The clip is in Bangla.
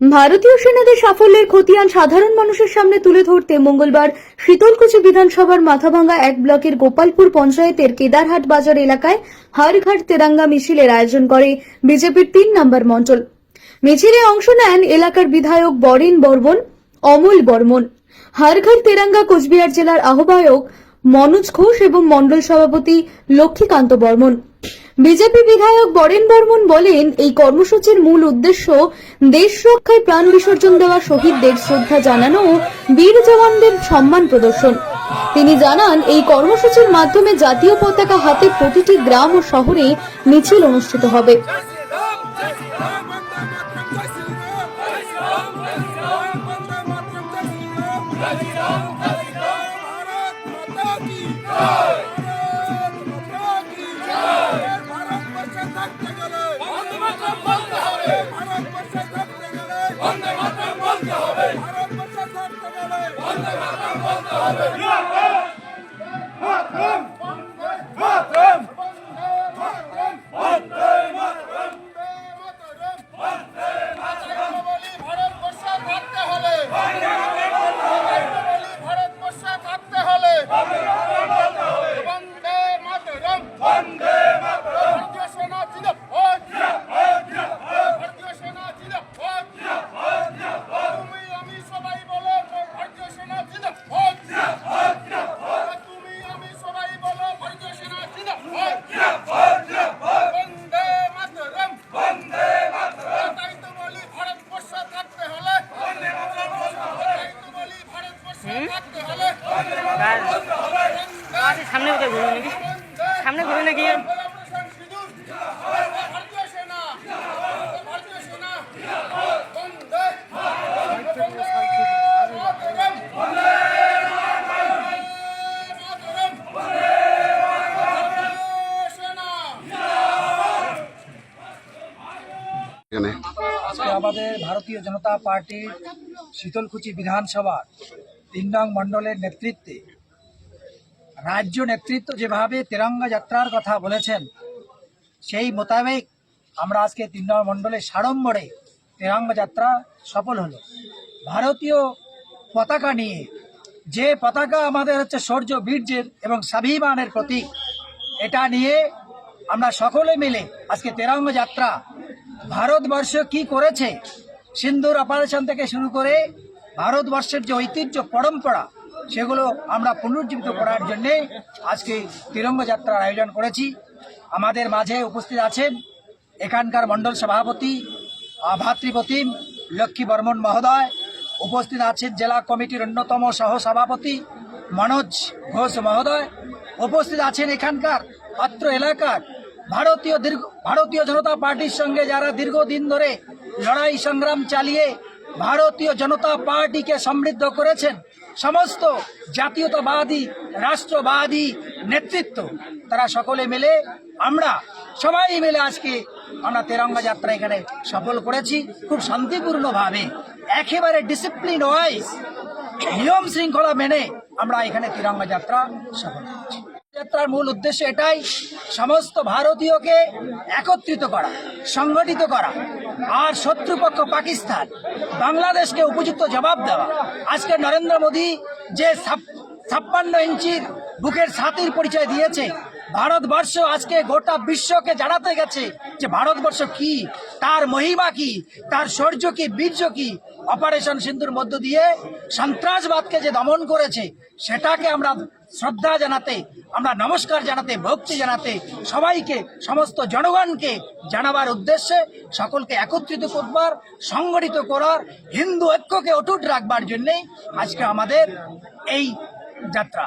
ভারতীয় সেনাদের সাফল্যের খতিয়ান সাধারণ মানুষের সামনে তুলে ধরতে মঙ্গলবার শীতলকুচি বিধানসভার মাথাভাঙ্গা এক ব্লকের গোপালপুর পঞ্চায়েতের কেদারহাট বাজার এলাকায় হারঘাট তেরাঙ্গা মিছিলের আয়োজন করে বিজেপির তিন নম্বর মণ্ডল মিছিলে অংশ নেন এলাকার বিধায়ক বরেন বর্মন, অমল বর্মন। হারঘাট তেরাঙ্গা কোচবিহার জেলার আহ্বায়ক মনোজ ঘোষ এবং মণ্ডল সভাপতি লক্ষ্মীকান্ত বর্মন। বিজেপি বিধায়ক বরেন বর্মন বলেন, এই কর্মসূচির মূল উদ্দেশ্য দেশ রক্ষায় প্রাণ বিসর্জন দেওয়া শহীদদের শ্রদ্ধা জানানো ও বীর জওয়ানদের সম্মান প্রদর্শন। তিনি জানান, এই কর্মসূচির মাধ্যমে জাতীয় পতাকা হাতে প্রতিটি গ্রাম ও শহরে মিছিল অনুষ্ঠিত হবে। Amen. সামনে কোথায় ঘুরবে নাকি? সামনে ঘুরবে নাকি? আমাদের ভারতীয় জনতা পার্টির শীতলকুচি বিধানসভার তিন নং মণ্ডলের নেতৃত্বে। রাজ্য নেতৃত্ব যেভাবে তেরঙ্গা যাত্রার কথা বলেছেন, সেই মোতাবেক আমরা আজকে তিন নং মণ্ডলের সাড়ম্বরে তেরঙ্গা যাত্রা সফল হলো। ভারতীয় পতাকা নিয়ে, যে পতাকা আমাদের হচ্ছে শৌর্য বীর্যের এবং স্বাভিমানের প্রতীক, এটা নিয়ে আমরা সকলে মিলে আজকে তেরঙ্গ যাত্রা, ভারতবর্ষ কি করেছে সিন্ধুর অপারেশন থেকে শুরু করে ভারতবর্ষের যে ঐতিহ্য পরম্পরা সেগুলো আমরা পুনরুজ্জীবিত করার জন্যে আজকে তিরঙ্গ যাত্রার আয়োজন করেছি। আমাদের মাঝে উপস্থিত আছেন এখানকার মণ্ডল সভাপতি আহ, ভাতৃপ্রতিম লক্ষ্মী বর্মন মহোদয়। উপস্থিত আছেন জেলা কমিটির অন্যতম সহ সভাপতি মনোজ ঘোষ মহোদয়। উপস্থিত আছেন এখানকার পাত্র এলাকার ভারতীয় দীর্ঘ ভারতীয় জনতা পার্টির সঙ্গে যারা দীর্ঘদিন ধরে লড়াই সংগ্রাম চালিয়ে ভারতীয় জনতা পার্টিকে সমৃদ্ধ করেছেন সমস্ত জাতীয়তাবাদী, রাষ্ট্রবাদী নেতৃত্ব। তারা সকলে মিলে, আমরা সবাই মিলে আজকে আমরা তেরঙ্গা যাত্রা এখানে সফল করেছি, খুব শান্তিপূর্ণভাবে। একেবারে ডিসিপ্লিন ওয়াইজ নিয়ম শৃঙ্খলা মেনে আমরা এখানে তিরঙ্গা যাত্রা সফল করেছি। যাত্রার মূল উদ্দেশ্য এটাই সমস্ত ভারতীয়কে একত্রিত করা, সংগঠিত করা। আর শত্রুপক্ষ পাকিস্তান, বাংলাদেশকে উপযুক্ত জবাব দেওয়া। আজকে নরেন্দ্র মোদী যে ছাপ্পান্ন ইঞ্চির বুকের ছাতির পরিচয় দিয়েছে ভারতবর্ষ আজকে গোটা বিশ্বকে জানাতে গেছে যে ভারতবর্ষ কি? তার মহিমা কি? তার শৌর্য কি? বীর্য কি? অপারেশন সিন্ধুর মধ্য দিয়ে সন্ত্রাসবাদকে যে দমন করেছে, সেটাকে আমরা শ্রদ্ধা জানাতে, আমরা নমস্কার জানাতে, ভক্তি জানাতে, সবাইকে, সমস্ত জনগণকে জানাবার উদ্দেশ্যে সকলকে একত্রিত করবার, সংগঠিত করার, হিন্দু ঐক্যকে অটুট রাখবার জন্যেই আজকে আমাদের এই যাত্রা।